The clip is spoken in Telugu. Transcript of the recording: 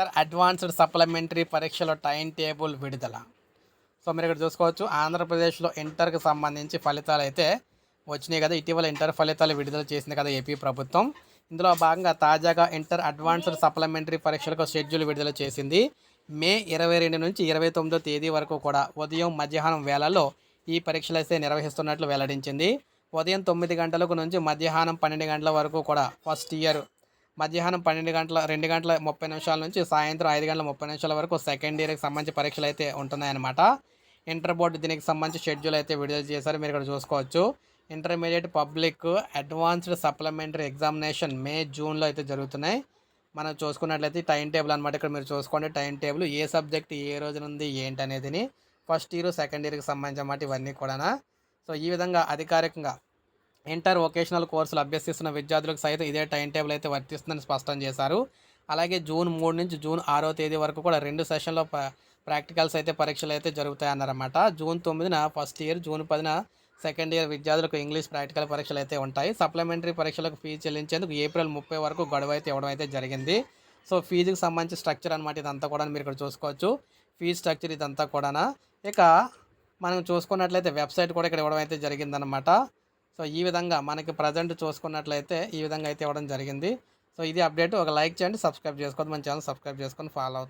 ఇంటర్ అడ్వాన్స్డ్ సప్లిమెంటరీ పరీక్షల టైం టేబుల్ విడుదల. సో మీరు ఇక్కడ చూసుకోవచ్చు. ఆంధ్రప్రదేశ్లో ఇంటర్కి సంబంధించి ఫలితాలు అయితే వచ్చినాయి కదా. ఇటీవల ఇంటర్ ఫలితాలు విడుదల చేసింది కదా ఏపీ ప్రభుత్వం. ఇందులో భాగంగా తాజాగా ఇంటర్ అడ్వాన్స్డ్ సప్లిమెంటరీ పరీక్షలకు షెడ్యూల్ విడుదల చేసింది. మే ఇరవై రెండు నుంచి ఇరవై తొమ్మిదో తేదీ వరకు కూడా ఉదయం మధ్యాహ్నం వేళల్లో ఈ పరీక్షలు అయితే నిర్వహిస్తున్నట్లు వెల్లడించింది. ఉదయం తొమ్మిది గంటలకు నుంచి మధ్యాహ్నం పన్నెండు గంటల వరకు కూడా ఫస్ట్ ఇయర్ మధ్యాహ్నం పన్నెండు గంటల రెండు గంటల ముప్పై నిమిషాల నుంచి సాయంత్రం ఐదు గంటల ముప్పై నిమిషాల వరకు సెకండ్ ఇయర్కి సంబంధించి పరీక్షలు అయితే ఉంటున్నాయన్నమాట. ఇంటర్ బోర్డు దీనికి సంబంధించి షెడ్యూల్ అయితే విడుదల చేశారు. మీరు ఇక్కడ చూసుకోవచ్చు. Intermediate public advanced supplementary examination May జూన్లో అయితే జరుగుతున్నాయి. మనం చూసుకున్నట్లయితే టైం టేబుల్ అనమాట ఇక్కడ మీరు చూసుకోండి. టైం టేబుల్ ఏ సబ్జెక్ట్ ఏ రోజున ఉంది ఏంటి అనేదిని ఫస్ట్ ఇయర్ సెకండ్ ఇయర్కి సంబంధించి అన్నమాట ఇవన్నీ కూడా సో ఈ విధంగా అధికారికంగా ఇంటర్ వొకేషనల్ కోర్సులు అభ్యసిస్తున్న విద్యార్థులకు సైతం ఇదే టైం టేబుల్ అయితే వర్తిస్తుందని స్పష్టం చేశారు. అలాగే జూన్ మూడు నుంచి జూన్ ఆరో తేదీ వరకు కూడా రెండు సెషన్లో ప్రాక్టికల్స్ అయితే పరీక్షలు అయితే జరుగుతాయి అన్నారన్నమాట జూన్ తొమ్మిదిన ఫస్ట్ ఇయర్ జూన్ పదిన సెకండ్ ఇయర్ విద్యార్థులకు ఇంగ్లీష్ ప్రాక్టికల్ పరీక్షలు అయితే ఉంటాయి. సప్లిమెంటరీ పరీక్షలకు ఫీజు చెల్లించేందుకు ఏప్రిల్ ముప్పై వరకు గడువు అయితే ఇవ్వడం అయితే జరిగింది. సో ఫీజుకి సంబంధించి స్ట్రక్చర్ అనమాట ఇదంతా కూడా మీరు ఇక్కడ చూసుకోవచ్చు. ఫీజు స్ట్రక్చర్ ఇదంతా కూడా ఇక మనం చూసుకున్నట్లయితే వెబ్సైట్ కూడా ఇక్కడ ఇవ్వడం అయితే జరిగిందనమాట సో ఈ విధంగా మనకి ప్రజెంట్ చూసుకున్నట్లయితే ఈ విధంగా అయితే ఇవ్వడం జరిగింది. సో ఇది అప్డేట్. ఒక లైక్ చేయండి సబ్స్క్రైబ్ చేసుకోవద్దు. మన ఛానల్ సబ్స్క్రైబ్ చేసుకొని ఫాలో అవుతాను